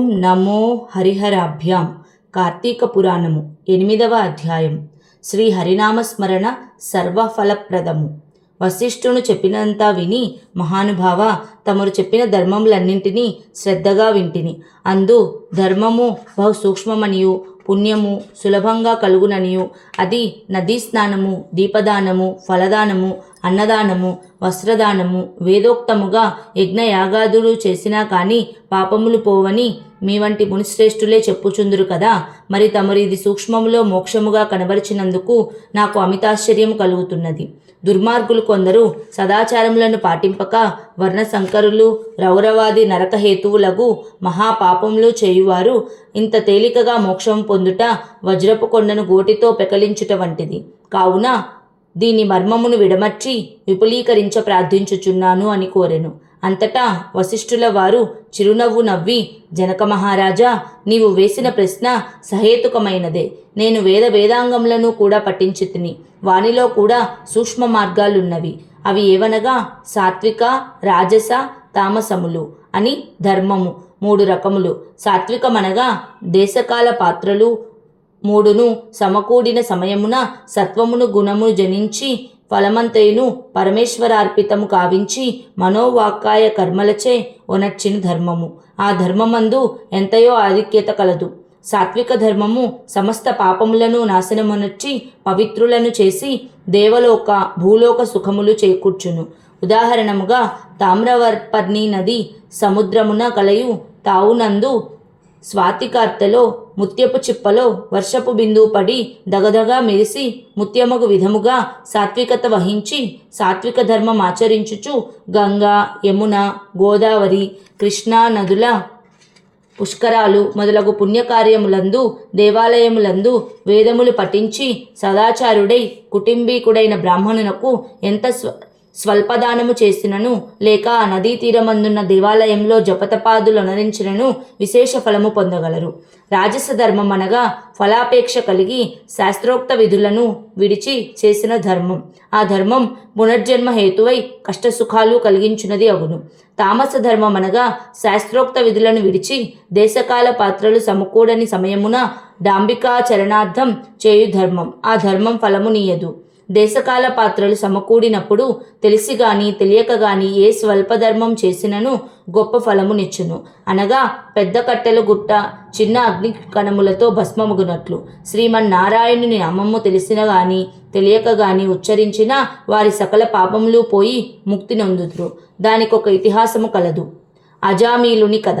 ఓం నమో హరిహరాభ్యాం. కార్తీక పురాణము ఎనిమిదవ అధ్యాయం. శ్రీ హరినామస్మరణ సర్వఫలప్రదము. వశిష్ఠును చెప్పినంతా విని మహానుభావ తమరు చెప్పిన ధర్మములన్నింటినీ శ్రద్ధగా వింటిని. అందు ధర్మము బహు సూక్ష్మమనియు పుణ్యము సులభంగా కలుగుననియు అది నదీ స్నానము దీపదానము ఫలదానము అన్నదానము వస్త్రదానము వేదోక్తముగా యజ్ఞయాగాదులు చేసినా కానీ పాపములు పోవని మీ వంటి మునిశ్రేష్ఠులే చెప్పుచుందురు కదా. మరి తమరు ఇది సూక్ష్మములో మోక్షముగా కనబరిచినందుకు నాకు అమితాశ్చర్యం కలుగుతున్నది. దుర్మార్గులు కొందరు సదాచారములను పాటింపక వర్ణశంకరులు రౌరవాది నరకహేతువులగు మహాపాపములు చేయువారు ఇంత తేలికగా మోక్షం పొందుట వజ్రపు కొండను గోటితో పెకలించుట వంటిది. కావున దీని మర్మమును విడమర్చి విపులీకరించ ప్రార్థించుచున్నాను అని కోరెను. అంతటా వశిష్ఠుల వారు చిరునవ్వు నవ్వి జనక మహారాజా నీవు వేసిన ప్రశ్న సహేతుకమైనదే. నేను వేద వేదాంగములను కూడా పఠించి తిని వానిలో కూడా సూక్ష్మ మార్గాలున్నవి. అవి ఏవనగా సాత్విక రాజస తామసములు అని ధర్మము మూడు రకములు. సాత్వికమనగా దేశకాల పాత్రలు మూడును సమకూడిన సమయమున సత్వమును గుణమును జనించి ఫలమంతయును పరమేశ్వరార్పితము కావించి మనోవాక్కాయ కర్మలచే ఒనర్చిన ధర్మము. ఆ ధర్మమందు ఎంతయో ఆధిక్యత కలదు. సాత్విక ధర్మము సమస్త పాపములను నాశనమునర్చి పవిత్రులను చేసి దేవలోక భూలోక సుఖములు చేకూర్చును. ఉదాహరణముగా తామ్రవర్పర్ణి నది సముద్రమున కలయు తావునందు స్వాతికార్తెలో ముత్యపు చిప్పలో వర్షపు బిందువు పడి దగదగా మెరిసి ముత్యమగు విధముగా సాత్వికత వహించి సాత్విక ధర్మం ఆచరించుచు గంగా యమున గోదావరి కృష్ణా నదుల పుష్కరాలు మొదలగు పుణ్యకార్యములందు దేవాలయములందు వేదములు పఠించి సదాచారుడై కుటుంబీకుడైన బ్రాహ్మణునకు ఎంత స్వ స్వల్పదానము చేసినను లేక నదీ తీరమందున్న దేవాలయంలో జపతపాదులు అనరించినను విశేష ఫలము పొందగలరు. రాజస ధర్మం అనగా ఫలాపేక్ష కలిగి శాస్త్రోక్త విధులను విడిచి చేసిన ధర్మం. ఆ ధర్మం పునర్జన్మ హేతువై కష్టసుఖాలు కలిగించున్నది అగును తామస ధర్మం అనగా శాస్త్రోక్త విధులను విడిచి దేశకాల పాత్రలు సమకూడని సమయమున డాంబికాచరణార్థం చేయు ధర్మం. ఆ ధర్మం ఫలమునీయదు దేశకాల పాత్రలు సమకూడినప్పుడు తెలిసి గాని తెలియక గాని ఏ స్వల్పధర్మం చేసినను గొప్ప ఫలమునిచ్చును అనగా పెద్ద కట్టెల గుట్ట చిన్న అగ్ని కణములతో భస్మముగునట్లు. శ్రీమన్నారాయణుని నామము తెలిసిన గాని తెలియక గాని ఉచ్చరించిన వారి సకల పాపములు పోయి ముక్తి నొందుదురు. దానికి ఒక ఇతిహాసము కలదు. అజామీలుని కథ.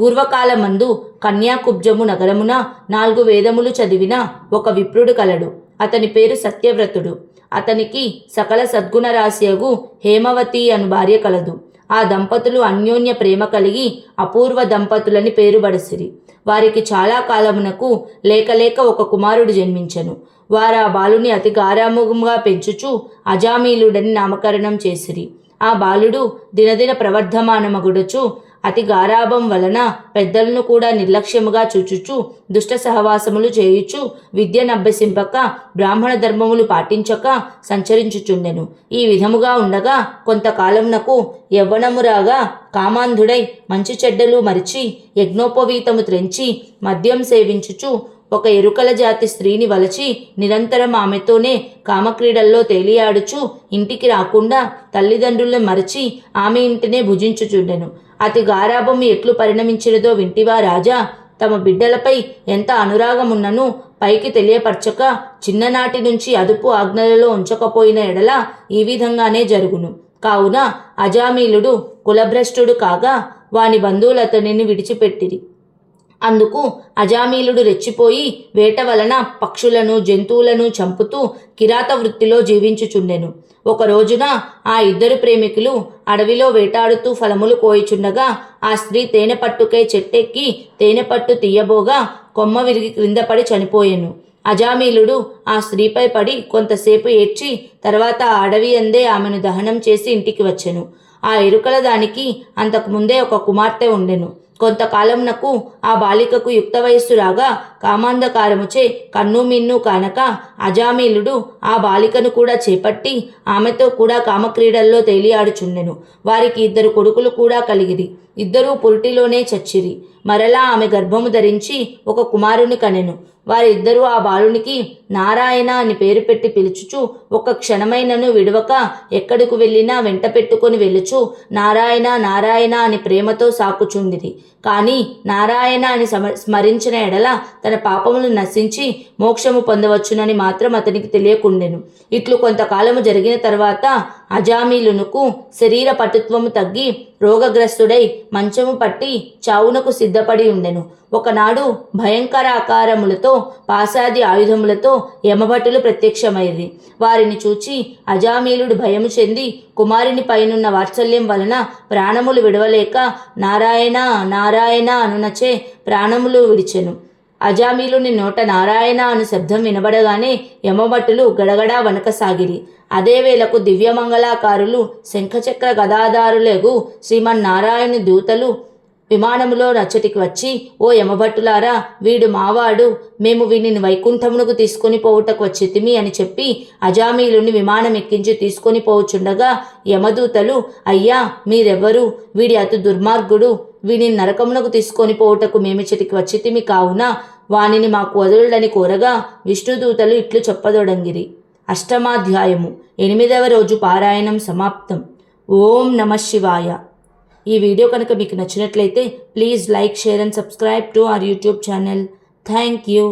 పూర్వకాలమందు కన్యాకుబ్జము నగరమున నాలుగు వేదములు చదివిన ఒక విప్రుడు కలడు. అతని పేరు సత్యవ్రతుడు. అతనికి సకల సద్గుణరాశియగు హేమవతి అను భార్య కలదు. ఆ దంపతులు అన్యోన్య ప్రేమ కలిగి అపూర్వ దంపతులని పేరుబడసిరి వారికి చాలా కాలమునకు లేకలేక ఒక కుమారుడు జన్మించను. వారు ఆ బాలుని అతి గారాముఖంగా పెంచుచు అజామీలుడని నామకరణం చేసిరి. ఆ బాలుడు దినదిన ప్రవర్ధమానమగుడచు అతి గారాభం వలన పెద్దలను కూడా నిర్లక్ష్యముగా చూచుచు దుష్ట సహవాసములు చేయుచు విద్యనభ్యసింపక బ్రాహ్మణ ధర్మములు పాటించక సంచరించుచుండెను. ఈ విధముగా ఉండగా కొంతకాలమునకు యవ్వనము రాగా కామాంధుడై మంచి చెడ్డలు మరిచి యజ్ఞోపవీతము త్రెంచి మద్యం సేవించుచు ఒక ఎరుకల జాతి స్త్రీని వలచి నిరంతరం ఆమెతోనే కామక్రీడల్లో తేలియాడుచు ఇంటికి రాకుండా తల్లిదండ్రులను మరచి ఆమె ఇంటినే భుజించుచుండెను. అతి గారాభం ఎట్లు పరిణమించినదో వింటివా రాజా? తమ బిడ్డలపై ఎంత అనురాగమున్నను పైకి తెలియపరచక చిన్ననాటి నుంచి అదుపు ఆజ్ఞలలో ఉంచకపోయిన ఎడల ఈ విధంగానే జరుగును. కావున అజామీలుడు కులభ్రష్టుడు కాగా వాని బంధువులు అతనిని విడిచిపెట్టిరి. అందుకు అజామీలుడు రెచ్చిపోయి వేట వలన పక్షులను జంతువులను చంపుతూ కిరాత వృత్తిలో జీవించుచుండెను. ఒక రోజున ఆ ఇద్దరు ప్రేమికులు అడవిలో వేటాడుతూ ఫలములు కోయిచుండగా ఆ స్త్రీ తేనె పట్టుకై చెట్టెక్కి తేనె పట్టు తీయబోగా కొమ్మ విరిగి క్రింద పడి చనిపోయెను. అజామీలుడు ఆ స్త్రీపై పడి కొంతసేపు ఏడ్చి తర్వాత ఆ అడవి అందే ఆమెను దహనం చేసి ఇంటికి వచ్చెను. ఆ ఎరుకల దానికి అంతకుముందే ఒక కుమార్తె ఉండెను. కొంతకాలంనకు ఆ బాలికకు యుక్త వయస్సు రాగా కామాంధకారముచే కన్ను మిన్ను కానక అజామీలుడు ఆ బాలికను కూడా చేపట్టి ఆమెతో కూడా కామక్రీడల్లో తేలియాడుచుండెను. వారికి ఇద్దరు కొడుకులు కూడా కలిగిరి. ఇద్దరూ పురిటిలోనే చచ్చిరి. మరలా ఆమె గర్భము ధరించి ఒక కుమారుని కనెను. వారిద్దరూ ఆ బాలునికి నారాయణ అని పేరు పెట్టి పిలుచుచు ఒక క్షణమైనను విడవక ఎక్కడికి వెళ్ళినా వెంట పెట్టుకొని వెళ్ళుచు నారాయణ నారాయణ అని ప్రేమతో సాకుచుండిరి. కానీ నారాయణ అని సమ స్మరించిన ఎడల తన పాపములు నశించి మోక్షము పొందవచ్చునని మాత్రం అతనికి తెలియకుండెను. ఇట్లు కొంతకాలము జరిగిన తర్వాత అజామీలునుకు శరీర పటుత్వము తగ్గి రోగగ్రస్తుడై మంచము పట్టి చావునకు సిద్ధపడి ఉండెను. ఒకనాడు భయంకర ఆకారములతో పాశాది ఆయుధములతో యమభటులు ప్రత్యక్షమైరి వారిని చూచి అజామీలుడు భయము చెంది కుమారుని పైనున్న వాత్సల్యం వలన ప్రాణములు విడవలేక నారాయణ నారాయణ అనునచే ప్రాణములు విడిచెను. అజామీలుని నోట నారాయణ అను శబ్దం వినబడగానే యమభట్టులు గడగడా వనకసాగిరి అదే వేళకు దివ్యమంగళాకారులు శంఖచక్ర గదాధారులగు శ్రీమన్నారాయణ దూతలు విమానములో నచ్చటికి వచ్చి ఓ యమభట్టులారా వీడు మావాడు మేము వీనిని వైకుంఠమునకు తీసుకొని పోవుటకు వచ్చితిమి అని చెప్పి అజామీలుని విమానం ఎక్కించి తీసుకొని పోవచుండగా యమదూతలు అయ్యా మీరెవరు వీడి అతి దుర్మార్గుడు. వీని నరకమునకు తీసుకొని పోవుటకు మేమిచ్చటికి వచ్చితిమి కావున వానిని మాకు వదలుడని కోరగా విష్ణుదూతలు ఇట్లు చెప్పదొడంగిరి. అష్టమాధ్యాయము. ఎనిమిదవ రోజు పారాయణం సమాప్తం. ఓం నమ శివాయ. ఈ వీడియో కనుక మీకు నచ్చినట్లయితే please like share and subscribe to our YouTube channel. Thank you.